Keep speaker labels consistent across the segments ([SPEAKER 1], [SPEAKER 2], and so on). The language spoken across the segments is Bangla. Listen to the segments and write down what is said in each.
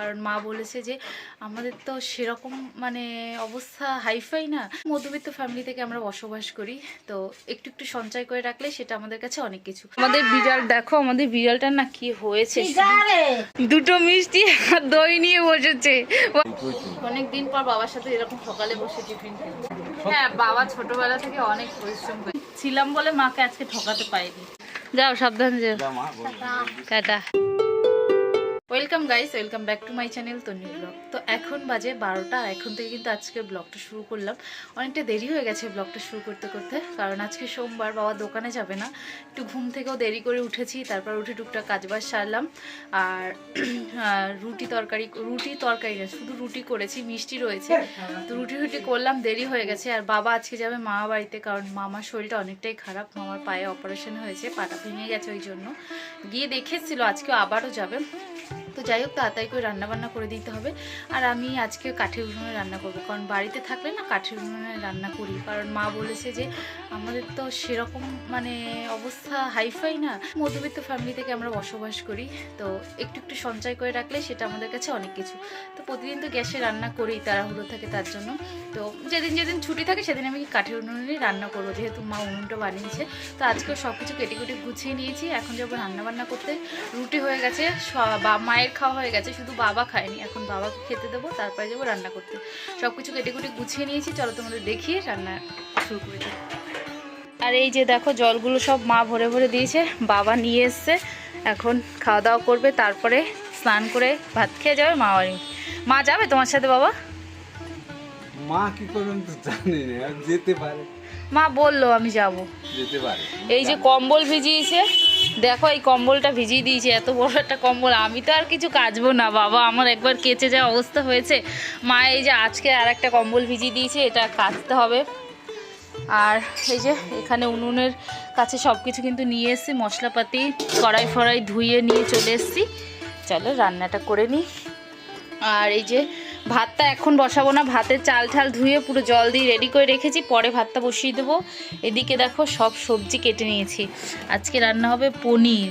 [SPEAKER 1] কারণ মা বলেছে যে আমাদের তো সেরকম মানে অবস্থা হাইফাই না। মধ্যবিত্ত ফ্যামিলি থেকে আমরা বসবাস করি তো একটু একটু সঞ্চয় করে রাখলে সেটা আমাদের কাছে অনেক কিছু। আমাদের বিড়াল দেখো আমাদের বিড়ালটার না কি হয়েছে দুটো মিষ্টি আর দই নিয়ে বসেছে। অনেক দিন পর বাবার সাথে এরকম সকালে বসে টিফিন হ্যাঁ বাবা ছোটবেলা থেকে অনেক পরিশ্রম করে। ছিলাম বলে মাকে আজকে ঠকাতে পাইনি যাও সাবধানে যাও। Tata. Welcome guys welcome back to my channel Tonni vlog তো এখন বাজে বারোটা এখন থেকে কিন্তু আজকে ব্লগটা শুরু করলাম। অনেকটা দেরি হয়ে গেছে ব্লগটা শুরু করতে করতে, কারণ আজকে সোমবার বাবা দোকানে যাবে না। একটু ঘুম থেকেও দেরি করে উঠেছি, তারপর উঠে টুকটাক কাজবাজ সারলাম। আর রুটি তরকারি রুটি তরকারি না, শুধু রুটি করেছি, মিষ্টি রয়েছে। তো রুটি রুটি করলাম, দেরি হয়ে গেছে। আর বাবা আজকে যাবে মামা বাড়িতে, কারণ মামার শরীরটা অনেকটাই খারাপ। মামার পায়ে অপারেশন হয়েছে, পাটা ভেঙে গেছে ওই জন্য। গিয়ে দেখেছিল আজকেও আবারও যাবে। তো যাই হোক, তাড়াতাড়ি করে রান্নাবান্না করে দিতে হবে। আর আমি আজকে কাঠের উনুনে রান্না করব, কারণ বাড়িতে থাকলে না কাঠের উনুনে রান্না করি। কারণ মা বলেছে যে আমাদের তো সেরকম মানে অবস্থা হাইফাই না। মধ্যবিত্ত ফ্যামিলি থেকে আমরা বসবাস করি, তো একটু একটু সঞ্চয় করে রাখলে সেটা আমাদের কাছে অনেক কিছু। তো প্রতিদিন তো গ্যাসে রান্না করি, তাড়াহুড়ো থাকে তার জন্য। তো যেদিন যেদিন ছুটি থাকে সেদিন আমি কাঠের উনুনেই রান্না করব, যেহেতু মা উনুনটা বানিয়েছে। তো আজকেও সব কিছু কেটে কেটে গুছিয়ে নিয়েছি, এখন যাব রান্নাবান্না করতে। রুটি হয়ে গেছে স- বা খাওয়া হয়ে গেছে শুধু বাবা খায়নি এখন বাবাকে খেতে দেবো তারপরে যাব রান্না করতে। সব কিছু কেটে কুটে গুছিয়ে নিয়েছি চলো তোমাদের দেখিয়ে রান্না শুরু করে দিই। আর এই যে দেখো জলগুলো সব মা ভরে ভরে দিয়েছে বাবা নিয়ে এসছে এখন খাওয়া দাওয়া করবে তারপরে স্নান করে ভাত খেয়ে যাবে মা বাড়ি। মা যাবে তোমার সাথে বাবা?
[SPEAKER 2] মা কি করবেন তো জানি না যেতে পারে।
[SPEAKER 1] মা বলল আমি যাব।
[SPEAKER 2] যেতে পারে।
[SPEAKER 1] এই যে কম্বল ভিজিয়েছে দেখো, এই কম্বলটা ভিজিয়ে দিয়েছে, এত বড় একটা কম্বল। আমি তো আর কিছু কাচবো না, বাবা। আমার একবার কেচে যা অবস্থা হয়েছে। মা, এই যে আজকে আর একটা কম্বল ভিজিয়ে দিয়েছে, এটা কাচতে হবে। আর এই যে, এখানে উনুনের কাছে সব কিছু কিন্তু নিয়ে এসেছি, মশলাপাতি, কড়াই ফড়াই ধুয়ে নিয়ে চলে এসেছি। চলো, রান্নাটা করে নিই। আর এই যে ভাতটা এখন বসাবো না, ভাতের চাল ঠাল ধুয়ে পুরো জল দিয়ে রেডি করে রেখেছি, পরে ভাতটা বসিয়ে দেবো। এদিকে দেখো সব সবজি কেটে নিয়েছি। আজকে রান্না হবে পনির,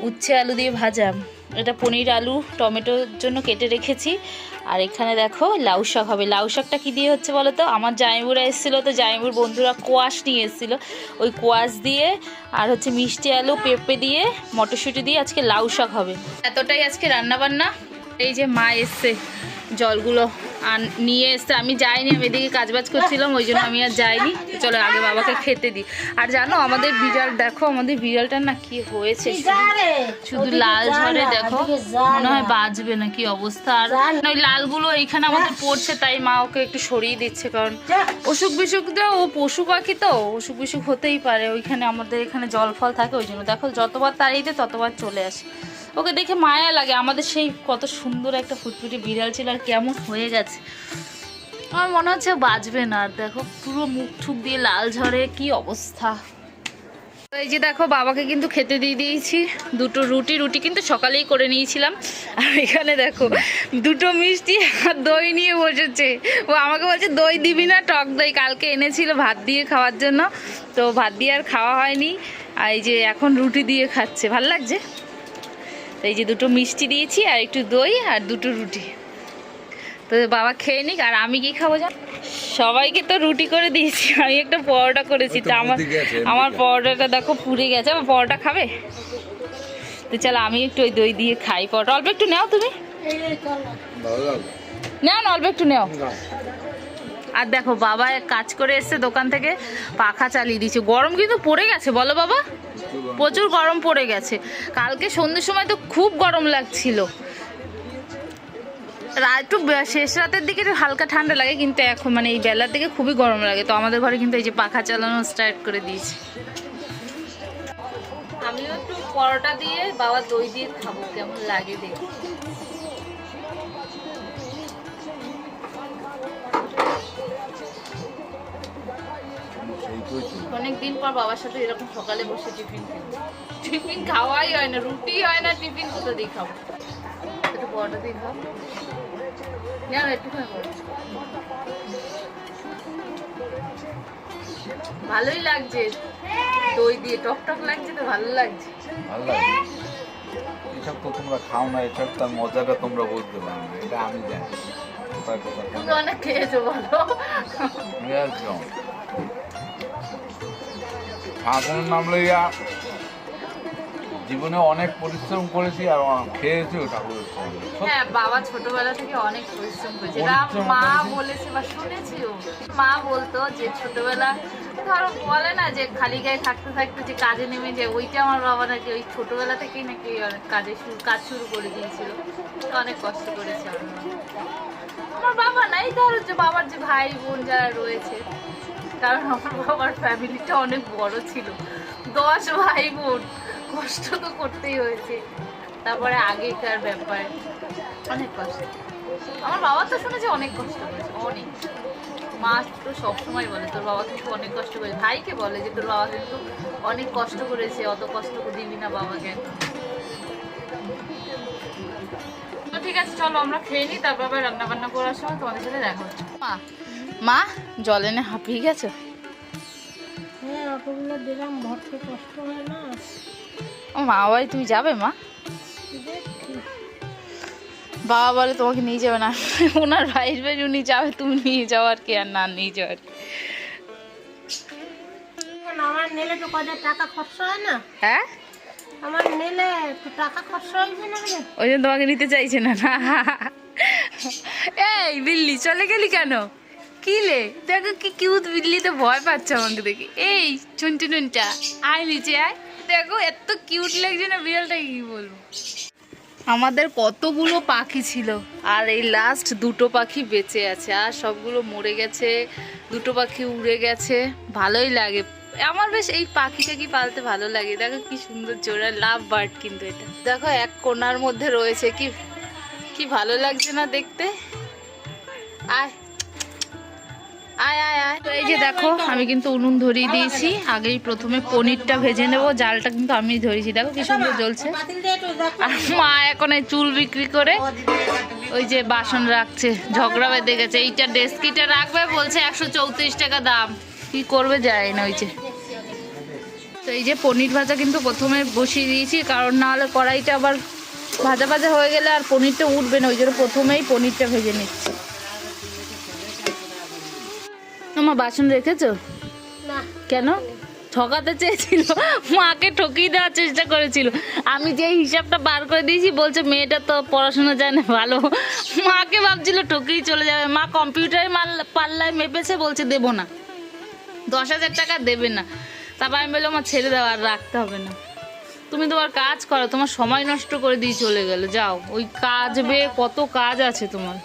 [SPEAKER 1] উচ্ছে আলু দিয়ে ভাজা। এটা পনির, আলু টমেটোর জন্য কেটে রেখেছি। আর এখানে দেখো লাউ শাক হবে। লাউ শাকটা কী দিয়ে হচ্ছে বলো তো? আমার জাইবুরা এসেছিল তো জাইবুর বন্ধুরা কোয়াশ নিয়ে এসেছিল। ওই কোয়াশ দিয়ে আর হচ্ছে মিষ্টি আলু, পেঁপে দিয়ে, মটরশুঁটি দিয়ে আজকে লাউ শাক হবে। এতটাই আজকে রান্নাবান্না। এই যে মা এসছে। জলগুলো আন নিয়ে এসছে। আমি যাইনি আমি এদিকে কাজবাজ করছিলাম ওই জন্য আমি আর যাইনি। চলো আগে বাবাকে খেতে দিই। আর জানো আমাদের বিড়াল দেখো আমাদের বিড়ালটার না কি হয়েছে শুধু লাল ঝরে দেখো মনে হয় বাঁচবে না কি অবস্থা। আর ওই লালগুলো এইখানে আমাদের পড়ছে তাই মা ওকে একটু সরিয়ে দিচ্ছে কারণ অসুখ বিসুখ তো ও পশু পাখি তো অসুখ বিসুখ হতেই পারে। ওইখানে আমাদের এখানে জল ফল থাকে ওই জন্য। দেখো যতবার তাড়িয়ে দেয় ততবার চলে আসে। ওকে দেখে মায়া লাগে। আমাদের সেই কত সুন্দর একটা ফুটফুটি বিড়াল ছিল আর কেমন হয়ে গেছে। আমার মনে হচ্ছে বাঁচবে না। আর দেখো, পুরো মুখ ঠুক দিয়ে লাল ঝরে, কি অবস্থা। এই যে দেখো, বাবাকে কিন্তু খেতে দিয়ে দিয়েছি। দুটো রুটি রুটি কিন্তু সকালেই করে নিয়েছিলাম। আর এখানে দেখো, দুটো মিষ্টি আর দই নিয়ে বসেছে। ও আমাকে বলছে, দই দিবি না, টক দই। কালকে এনেছিল ভাত দিয়ে খাওয়ার জন্য। তো ভাত দিয়ে আর খাওয়া হয়নি। আর এই যে এখন রুটি দিয়ে খাচ্ছে। ভালো লাগছে? তো এই যে দুটো মিষ্টি দিয়েছি আর একটু দই আর দুটো রুটি। তো বাবা খেয়ে নিক আর আমি কি খাব জান? সবাইকে তো রুটি করে দিয়েছি আমি একটা পরোটা করেছি।
[SPEAKER 2] তো
[SPEAKER 1] আমার। আমার পরোটাটা দেখো পুড়ে গেছে আমার পরোটা খাবে? তো চলো আমি একটু ওই দই দিয়ে খাই পরোটা। অল্প একটু নাও তুমি। নাও না অল্প একটু নাও। আর দেখো বাবা কাজ করে এসছে দোকান থেকে পাখা চালিয়ে দিয়েছে। গরম কিন্তু পড়ে গেছে বলো বাবা। প্রচুর গরম পড়ে গেছে। কালকে সন্ধ্যের সময় তো খুব গরম লাগছিল। একটু শেষ রাতের দিকে একটু হালকা ঠান্ডা লাগে, কিন্তু এখন মানে এই বেলার দিকে খুবই গরম লাগে। তো আমাদের ঘরে কিন্তু এই যে পাখা চালানো স্টার্ট করে দিয়েছে। আমিও একটু পরোটা দিয়ে, বাবা দই দিয়ে খাব, কেমন লাগে দেখি অনেক দিন পর বাবার সাথে এরকম সকালে বসে টিফিন টিফিন খাওয়াই হয় না রুটি হয় না টিফিন কোথা দিয়ে খাব? একটু পরোটা দিয়ে খাও। না করো। ভালোই লাগছে। দই দিয়ে টক টক লাগছে তো ভালো লাগছে।
[SPEAKER 2] ভালো লাগবে এসব তো তোমরা খাও না এসব তার মজাটা তোমরা বুঝতে পারো এটা আমি জানি।
[SPEAKER 1] অনেক খেয়েছো বলো।
[SPEAKER 2] একদম নাম লইয়া জীবনে অনেক পরিশ্রম করেছি আর ঠাকুরের সঙ্গে
[SPEAKER 1] হ্যাঁ বাবা ছোটবেলা থেকে অনেক পরিশ্রম করেছে। মা বলেছে বা শুনেছিও। মা বলতো যে ছোটবেলা ধরো বলে না যে খালি গায়ে থাকতে থাকতে যে কাজে নেমে যায় ওইটা আমার বাবা নাকি ওই ছোটবেলা থেকেই নাকি অনেক কাজে শুরু কাজ শুরু করে দিয়েছিল। তো অনেক কষ্ট করেছে আমার আমার বাবা নাই ধরো যে বাবার যে ভাই বোন যারা রয়েছে কারণ আমার বাবার ফ্যামিলিটা অনেক বড় ছিল। দশ ভাই বোন কষ্ট তো করতেই হয়েছে। তারপরে আগেকার ব্যাপার। অনেক কষ্ট। আমার বাবা তো শুনেছে অনেক কষ্ট করেছে। অনেক। মা তো সবসময় বলে, তোর বাবা কিন্তু অনেক কষ্ট করে ভাইকে বলে যে, তোর বাবা কিন্তু অনেক কষ্ট করেছে। অত কষ্ট দিবি না বাবাকে। ঠিক আছে, চলো আমরা খেয়ে নিই, তারপর আবার রান্না বান্না করার সময় তোমাদের সাথে দেখা হচ্ছে। মা মা জল এনে হাঁপিয়ে গেছো?
[SPEAKER 3] হ্যাঁ অতগুলো দিলাম ভরতে কষ্ট হয় না।
[SPEAKER 1] ও মা বাড়ি তুমি যাবে মা? বাবা বলে তোমাকে নিয়ে যাবে না। ওনার ভাইয়ের বাড়ি উনি যাবে তুমি নিয়ে যাও আর কি আর না নিয়ে যাও আর।
[SPEAKER 3] আমার নিলে তো কত টাকা খরচ হয় না।
[SPEAKER 1] হ্যাঁ?
[SPEAKER 3] আমার নিলে তো টাকা খরচ হয়েছে না
[SPEAKER 1] ওই জন্য তোমাকে নিতে চাইছে না না। এই বিল্লি চলে গেলি কেন? কি লে দেখো কি কিউট বিল্লিতে ভয় পাচ্ছে আমাকে দেখে। এই, চুনটু নুনটা, আয় নিচে আয়। দেখো এত কিউট লাগছে না বিড়ালটা, কি বলব? আমাদের কতগুলো পাখি ছিল, আর এই লাস্ট দুটো পাখি বেঁচে আছে, আর সবগুলো মরে গেছে, দুটো পাখি উড়ে গেছে, ভালোই লাগে। আমার বেশ এই পাখিটা কি পালতে ভালো লাগে, দেখো কি সুন্দর জোড়া লাভ বার্ড কিন্তু এটা। দেখো এক কোণার মধ্যে রয়েছে, কি কি ভালো লাগছে না দেখতে? আয়। আয় আয় আয়। তো এই যে দেখো, আমি কিন্তু উনুন ধরিয়ে দিয়েছি। আগেই প্রথমে পনিরটা ভেজে নেব। জালটা কিন্তু আমি ধরেছি দেখো কি সুন্দর জ্বলছে। আর মা এখন এই চুল বিক্রি করে ওই যে বাসন রাখছে। ঝগড়া বেঁধে গেছে। এইটা ডেস্কিটা রাখবে, বলছে একশো চৌত্রিশ টাকা দাম। কি করবে যায় না ওই যে। তো এই যে পনির ভাজা কিন্তু প্রথমে বসিয়ে দিয়েছি। কারণ না হলে কড়াইটা আবার ভাজা ভাজা হয়ে গেলে আর পনিরটা উঠবে না। ওই জন্য প্রথমেই পনিরটা ভেজে নিচ্ছি। আমার বাসন রেখেছো?
[SPEAKER 3] না।
[SPEAKER 1] কেন? ঠকাতে চেয়েছিল। মাকে ঠকিয়ে দেওয়ার চেষ্টা করেছিল। আমি যে হিসাবটা বার করে দিয়েছি বলছে মেয়েটা তো পড়াশোনা জানে ভালো। মাকে ভাবছিল ঠকিয়ে চলে যাবে। মা কম্পিউটারে মাল পাল্লায় মেপেছে বলছে দেবো না। দশ হাজার টাকা দেবে না। তারপর আমি বললাম আমার ছেড়ে দেওয়া আর রাখতে হবে না। তুমি তোমার কাজ করো তোমার সময় নষ্ট করে দিয়ে চলে গেলো। যাও ওই কাজ বে কত কাজ আছে তোমার।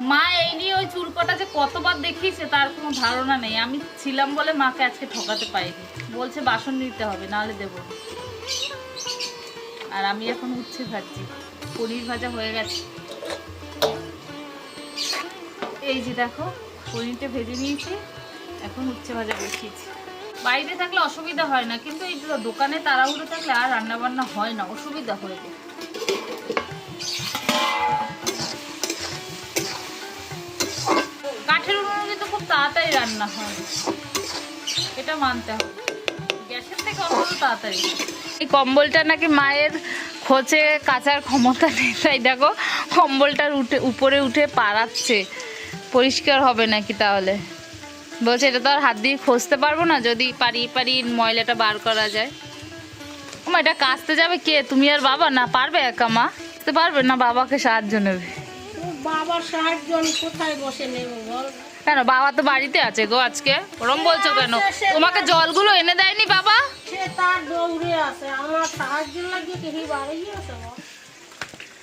[SPEAKER 1] মা, এই নিয়ে ওই চুলকটা যে কতবার দেখিয়েছে, তার কোনো ধারণা নেই। আমি ছিলাম বলে মাকে আজকে ঠকাতে পাইনি বলছে, বাসন নিতে হবে, নাহলে দেবো। আর আমি এখন উচ্ছে ভাজছি। পনির ভাজা হয়ে গেছে। এই যে দেখো, পনিরটা ভেজে নিয়েছি, এখন উচ্ছে ভাজা বসিয়েছি। বাড়িতে থাকলে অসুবিধা হয় না, কিন্তু এই দোকানে তাড়াহুড়ো থাকলে আর রান্না বান্না হয় না, অসুবিধা হয়ে যায়। খুব তাড়াতাড়ি রান্না হয়। এটা মানতে হবে। গ্যাসের থেকে অন্তত তাড়াতাড়ি। এই কম্বলটা নাকি মায়ের খোঁচে কাচার ক্ষমতা নেই, তাই দেখো কম্বলটার উঠে, উপরে উঠে পাড়াচ্ছে। পরিষ্কার হবে নাকি তাহলে? বলছে, এটা তো আর হাত দিয়ে খসতে পারব না, যদি পারি পারি ময়লাটা বার করা যায়। মা এটা কাচতে যাবে কে? তুমি আর বাবা? না, পারবে একা মা? পারবে না বাবাকে সাহায্য নেবে?
[SPEAKER 3] ও বাবার সাহায্য কোথায় বসে নেব?
[SPEAKER 1] কেন বাবা তো বাড়িতে আছে গো আজকে। ওরম বলছো কেন? তোমাকে জলগুলো এনে দেয়নি বাবা?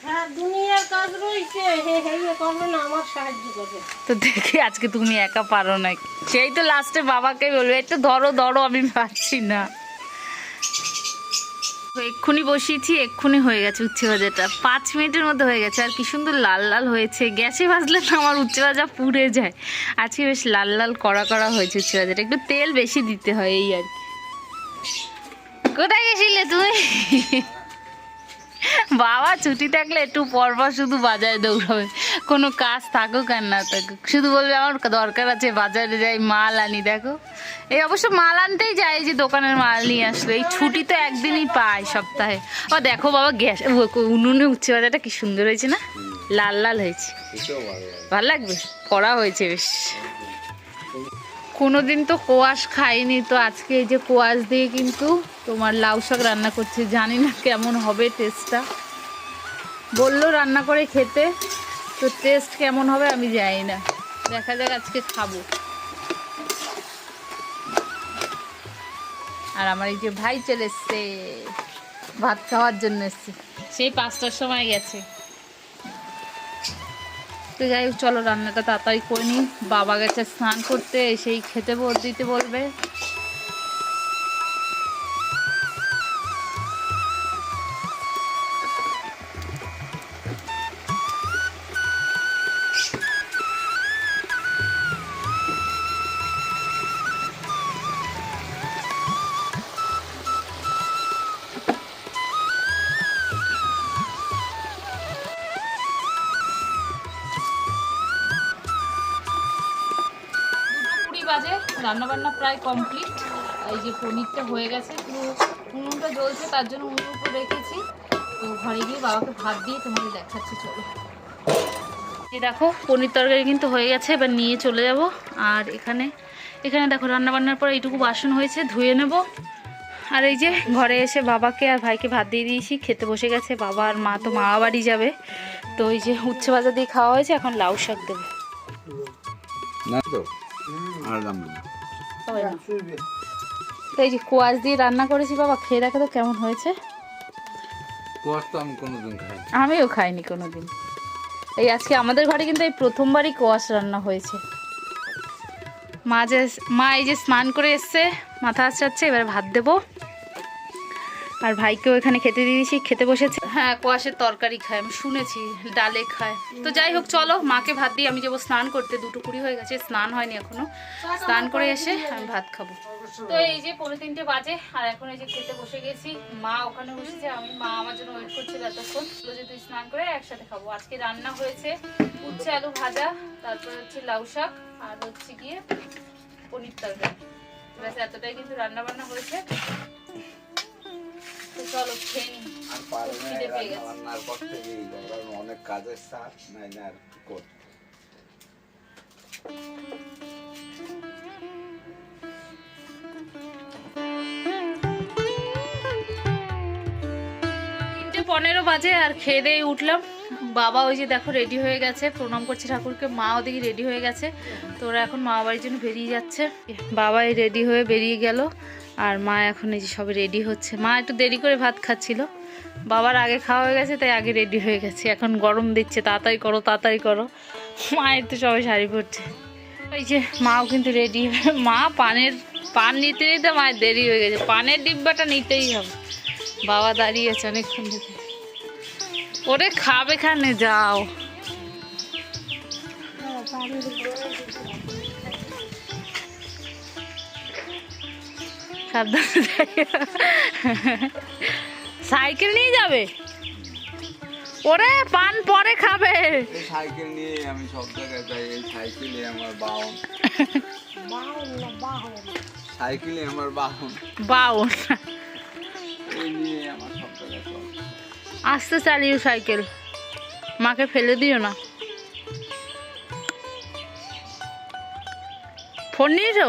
[SPEAKER 3] হ্যাঁ
[SPEAKER 1] তো দেখি আজকে তুমি একা পারো না সেই তো লাস্টে বাবাকে বলবে একটু ধরো ধরো আমি পারছি না। এক্ষুনি বসিয়েছি, এক্ষুনি হয়ে গেছে উচ্ছে ভাজাটা। পাঁচ মিনিটের মধ্যে হয়ে গেছে, আর কি সুন্দর লাল লাল হয়েছে। গ্যাসে ভাজলে তো আমার উচ্ছে ভাজা পুড়ে যায়। আজকে বেশ লাল লাল কড়া কড়া হয়েছে উচ্ছে ভাজাটা। একটু তেল বেশি দিতে হয় এই আর কি। কোথায় গেছিলে তুমি বাবা ছুটি থাকলে একটু পর পর শুধু বাজারে দৌড়াবে। কোনো কাজ থাকুক আর না থাকুক। শুধু বলবে আমার দরকার আছে বাজারে যাই মাল আনি। দেখো এই অবশ্য মাল আনতেই যায় যে দোকানের মাল নিয়ে আসলো। এই ছুটি তো একদিনই পায় সপ্তাহে। ও দেখো বাবা গ্যাস উনুনে উচ্ছে বাজারটা কি সুন্দর হয়েছে না? লাল লাল হয়েছে।
[SPEAKER 2] ভালো
[SPEAKER 1] লাগবে? করা হয়েছে বেশ। কোনোদিন তো কোয়াশ খাইনি, তো আজকে এই যে কোয়াশ দিয়ে কিন্তু তোমার লাউ শাক রান্না করছি। জানি না কেমন হবে টেস্টটা বলল রান্না করে খেতে, তো টেস্ট কেমন হবে আমি জানি না। দেখা যাক আজকে খাব। আর আমার এই যে ভাই চলে এসছে, ভাত খাওয়ার জন্য এসছে। সেই পাঁচটার সময় গেছে। তো যাই হোক, চলো রান্নাটা তাড়াতাড়ি করে নিই। বাবা গেছে স্নান করতে, এসেই খেতে দিতে বলবে। বাজে রান্না বান্না প্রায় কমপ্লিট এই যে পনিরটা হয়ে গেছে, পুরো উনুনটা জ্বলছে, তার জন্য উনুন উপর রেখেছি। তো ঘরে গিয়ে বাবাকে ভাত দিয়ে তোমাকে দেখাচ্ছি, চলো। এই দেখো, পনির তরকারি কিন্তু হয়ে গেছে, এবার নিয়ে চলে যাব। আর এখানে এখানে দেখো রান্না বান্নার পর এইটুকু বাসন হয়েছে, ধুয়ে নেব। আর এই যে ঘরে এসে বাবাকে আর ভাইকে ভাত দিয়ে দিয়েছি, খেতে বসে গেছে বাবা আর মা, তো মা বাড়ি যাবে। তো এই যে উচ্ছে ভাজা দিয়ে খাওয়া হয়েছে, এখন লাউ শাক দেবে। সবাই তো এই যে কোয়াশ দিয়ে রান্না করেছি বাবা খেয়ে দেখো তো কেমন হয়েছে।
[SPEAKER 2] কোয়াশ তো আমি কোনোদিন খাই
[SPEAKER 1] আমিও খাইনি কোনোদিন। এই আজকে আমাদের ঘরে কিন্তু এই প্রথমবারই কোয়াশ রান্না হয়েছে। মা যে মা এই যে স্নান করে এসছে মাথা আসাচ্ছে এবার ভাত দেবো। আর ভাইকেও এখানে খেতে দিয়েছি খেতে বসেছে। হ্যাঁ কোয়াশের তরকারি খায়, আমি শুনেছি, ডালে খায়। তো যাই হোক, চলো, মাকে ভাত দিয়ে আমি যাব স্নান করতে, দুটো কুড়ি হয়ে গেছে, স্নান হয়নি এখনও। স্নান করে এসে আমি ভাত খাব। তো এই যে পনেরো তিনটে বাজে, আর এখন এই যে খেতে বসে গেছি, মা ওখানে বসেছে, আমি মা আমার জন্য ওয়েট করছিল এতক্ষণ যে তুই স্নান করে একসাথে খাব। আজকে রান্না হয়েছে উচ্ছে আলু ভাজা, তারপর হচ্ছে লাউ শাক, আর হচ্ছে গিয়ে পনির তরকারি। ব্যাস, এতটাই কিন্তু রান্না বান্না হয়েছে। তো চলো খেয়ে নিই।
[SPEAKER 2] আর পারে না রান্না বান্নার পর থেকেই ধরো অনেক কাজের চাপ নাই না আর কি করতে।
[SPEAKER 1] তিনটে পনেরো বাজে আর খেয়ে দিয়ে উঠলাম। বাবা ওই যে দেখো রেডি হয়ে গেছে। প্রণাম করছে ঠাকুরকে। মা ওদিকে রেডি হয়ে গেছে। তো ওরা এখন মা বাড়ির জন্য বেরিয়ে যাচ্ছে। বাবাই রেডি হয়ে বেরিয়ে গেল। আর মা এখন এই যে সবে রেডি হচ্ছে। মা একটু দেরি করে ভাত খাচ্ছিল। বাবার আগে খাওয়া হয়ে গেছে, তাই আগে রেডি হয়ে গেছে। এখন গরম দিচ্ছে, তাড়াতাড়ি করো তাড়াতাড়ি করো। মায়ের তো সবাই শাড়ি পরছে। ওই যে মাও কিন্তু রেডি মা পানের, পান নিতে নিতে মায়ের দেরি হয়ে গেছে। পানের ডিব্বাটা নিতেই হবে। বাবা দাঁড়িয়ে আছে অনেকক্ষণ থেকে ওরে খাবে খানে, যাও। সাবধানে সাইকেল নিয়ে যাবে? ওরে পান পরে খাবে।
[SPEAKER 2] সাইকেল নিয়ে আমি সব জায়গায় যাই এই সাইকেলে আমার সাইকেলে
[SPEAKER 1] বাউন
[SPEAKER 2] এই নিয়ে আমার সব জায়গায়
[SPEAKER 1] আস্তে চালিও সাইকেল। মাকে ফেলে দিও না। ফোন নিয়েছো?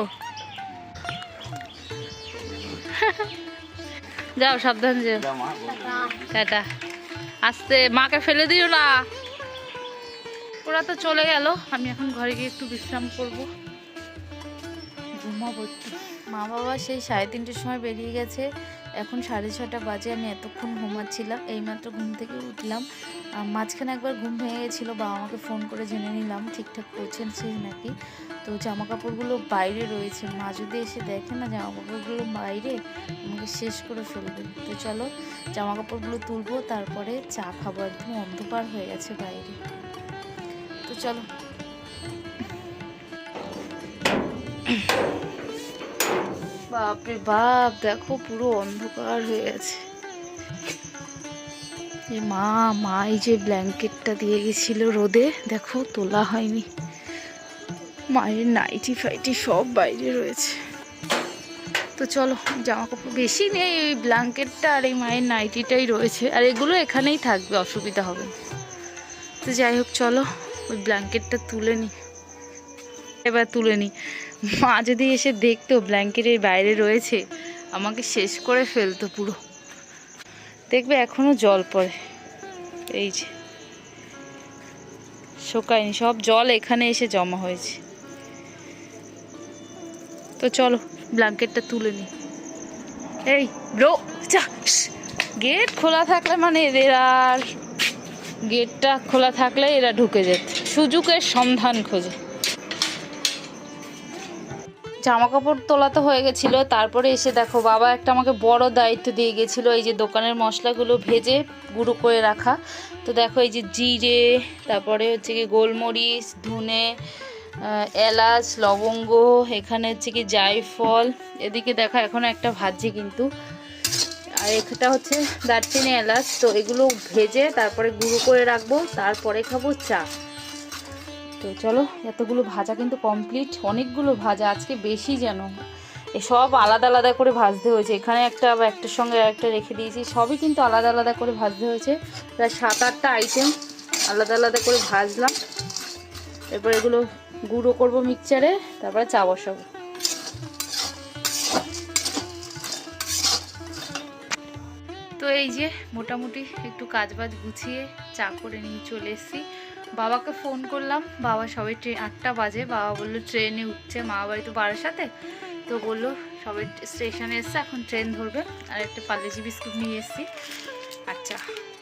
[SPEAKER 1] যাও সাবধানে যাও। টাটা। আস্তে মাকে ফেলে দিও না। ওরা তো চলে গেল। আমি এখন ঘরে গিয়ে একটু বিশ্রাম করব। ঘুমাবো একটু। মা বাবা সেই সাড়ে তিনটের সময় বেরিয়ে গেছে। এখন সাড়ে ছটা বাজে আমি এতক্ষণ ঘুমাচ্ছিলাম। এইমাত্র ঘুম থেকে উঠলাম। মাঝখানে একবার ঘুম ভেঙে গেছিল বাবা আমাকে ফোন করে জেনে নিলাম, ঠিকঠাক পৌঁছেছে নাকি। তো জামা কাপড়গুলো বাইরে রয়েছে, মা যদি এসে দেখে না জামা কাপড়গুলো বাইরে, আমাকে শেষ করে ফেলবে। তো চলো জামা কাপড়গুলো তুলবো, তারপরে চা খাব, একদম অন্ধকার হয়ে গেছে বাইরে। তো চলো। বাপরে বাপ, দেখো পুরো অন্ধকার হয়ে গেছে। এ মা মা এই যে ব্ল্যাঙ্কেটটা দিয়ে গেছিল রোদে, দেখো তোলা হয়নি। মায়ের নাইটি ফাইটি সব বাইরে রয়েছে। তো চলো জামা কাপড় বেশি নেই ওই ব্ল্যাঙ্কেটটা আর এই মায়ের নাইটিটাই রয়েছে। আর এগুলো এখানেই থাকবে, অসুবিধা হবে না। তো যাই হোক, চলো, ওই ব্ল্যাঙ্কেটটা তুলে নিই এবার তুলে নিই মা যদি এসে দেখতো ব্ল্যাঙ্কেটের বাইরে রয়েছে, আমাকে শেষ করে ফেলতো পুরো। দেখবে এখনও জল পড়ে। এই যে। শোকায়নি, সব জল এখানে এসে জমা হয়েছে। তো চলো, ব্ল্যাঙ্কেটটা তুলে নিই এই, ব্রো গেট খোলা থাকলে মানে এদের আর গেটটা খোলা থাকলে এরা ঢুকে যেত। সুযোগের সন্ধান খোঁজে। জামা কাপড় তোলা তো হয়ে গেছিল। তারপরে এসে দেখো বাবা একটা আমাকে বড় দায়িত্ব দিয়ে গেছিল, এই যে দোকানের মশলাগুলো ভেজে গুঁড়ো করে রাখা। তো দেখো এই যে জিরে, তারপরে হচ্ছে কি গোলমরিচ, ধুনে এলাচ, লবঙ্গ, এখানে হচ্ছে কি জায়ফল, এদিকে দেখো এখনও একটা ভাজি কিন্তু। আর এটা হচ্ছে দারচিনি এলাচ, তো এগুলো ভেজে তারপরে গুঁড়ো করে রাখব, তারপরে খাব চা। তো চলো, এতগুলো ভাজা কিন্তু কমপ্লিট অনেকগুলো ভাজা, আজকে বেশি যেন। সব আলাদা আলাদা করে ভাজতে হয়েছে। এখানে একটা আবার একটার সঙ্গে একটা রেখে দিয়েছি। সবই কিন্তু আলাদা আলাদা করে ভাজতে হয়েছে। প্রায় সাত আটটা আইটেম আলাদা আলাদা করে ভাজলাম। এরপর এগুলো গুঁড়ো করব মিক্সচারে তারপরে চা বসাবো। তো এই যে, মোটামুটি একটু কাজ বাজ গুছিয়ে চা করে নিয়ে চলে এসেছি। বাবাকে ফোন করলাম, বাবা সবাই ট্রেন আটটা বাজে, বাবা বলল ট্রেনে উঠছে, মা বাড়ি তো সাথে। তো বলল সবাই স্টেশনে এসছে, এখন ট্রেন ধরবে, আর একটা পার্লেজি বিস্কুট নিয়ে এসেছি। আচ্ছা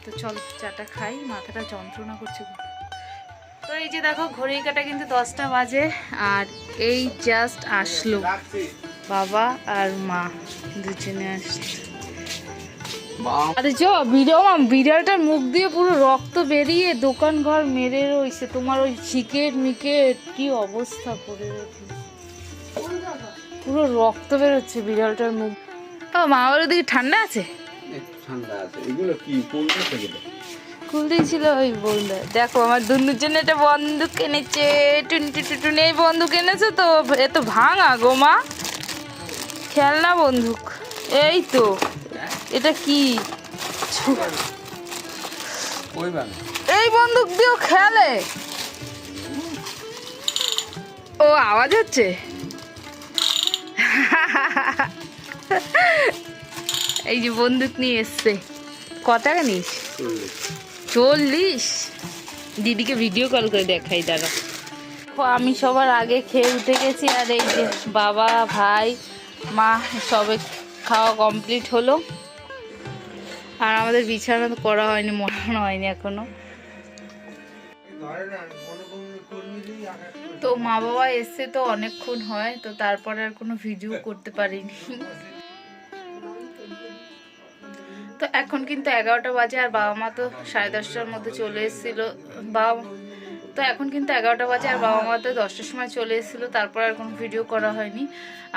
[SPEAKER 1] তো চল চাটা খাই, মাথাটা যন্ত্রণা করছে। তো এই যে দেখো ঘড়ি কাটা কিন্তু দশটা বাজে, আর এই জাস্ট আসলো। বাবা আর মা দুজনে আসছে। আরে চ বিড়াল বিড়ালটার মুখ দিয়ে পুরো রক্ত বেরিয়ে দোকান ঘর মেরে রয়েছে তোমার ওই চিকেট মিকেট কি অবস্থা করে পুরো রক্ত বেরোচ্ছে বিড়ালটার মুখ। ও মা বাবার দিকে ঠান্ডা আছে?
[SPEAKER 2] ঠান্ডা এগুলো কি
[SPEAKER 1] ওই বন্ধু দেখো আমার দুনুর জন্য একটা বন্দুক কিনেছে। টুনটু টুটুন এই বন্দুক এনেছে তো? এ তো ভাঙা গো মা। খেলনা বন্দুক। এই তো। এটা কি? এই বন্দুক দিয়েও খেলে। ও আওয়াজ হচ্ছে? এই যে বন্দুক নিয়ে এসছে। ক টাকা নিস? চল্লিশ। দিদিকে ভিডিও কল করে দেখাই দাঁড়া। আমি সবার আগে খেয়ে উঠে গেছি আর এই যে বাবা ভাই মা সবে খাওয়া কমপ্লিট হলো। আর আমাদের বিছানা তো করা হয়নি মরানো হয়নি এখনও। তো মা বাবা এসছে তো অনেকক্ষণ হয়, তো তারপরে আর কোনো ভিডিও করতে পারিনি। তো এখন কিন্তু এগারোটা বাজে আর বাবা মা তো সাড়ে দশটার মধ্যে চলে এসেছিল। বাবা তো এখন কিন্তু এগারোটা বাজে আর বাবা মা তো দশটার সময় চলে এসেছিল, তারপর আর কোনো ভিডিও করা হয়নি।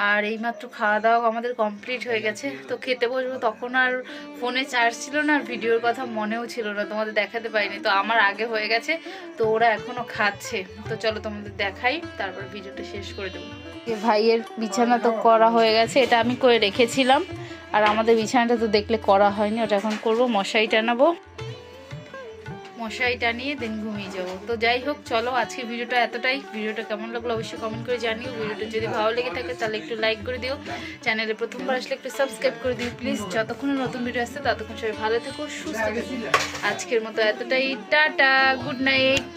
[SPEAKER 1] আর এইমাত্র খাওয়া দাওয়া আমাদের কমপ্লিট হয়ে গেছে। তো খেতে বসবো তখন আর ফোনে চার্জ ছিল না, আর ভিডিওর কথা মনেও ছিল না, তোমাদের দেখাতে পারিনি। তো আমার আগে হয়ে গেছে, তো ওরা এখনও খাচ্ছে। তো চলো তোমাদের দেখাই, তারপর ভিডিওটা শেষ করে দেবো। ভাইয়ের বিছানা তো করা হয়ে গেছে, এটা আমি করে রেখেছিলাম। আর আমাদের বিছানাটা তো দেখলে করা হয়নি, ওটা এখন করব মশারি টানাবো মশারি টানিয়ে দিন ঘুমিয়ে যাব। তো যাই হোক, চলো আজকে ভিডিওটা এতটাই। ভিডিওটা কেমন লাগল অবশ্যই কমেন্ট করে জানিও। ভিডিওটা যদি ভালো লেগে থাকে তাহলে একটু লাইক করে দিও। চ্যানেলে প্রথমবার আসলে একটু সাবস্ক্রাইব করে দিও প্লিজ যতক্ষণ নতুন ভিডিও আসছে ততক্ষণ সবাই ভালো থেকো, সুস্থ আজকের মতো এতটাই। Tata good night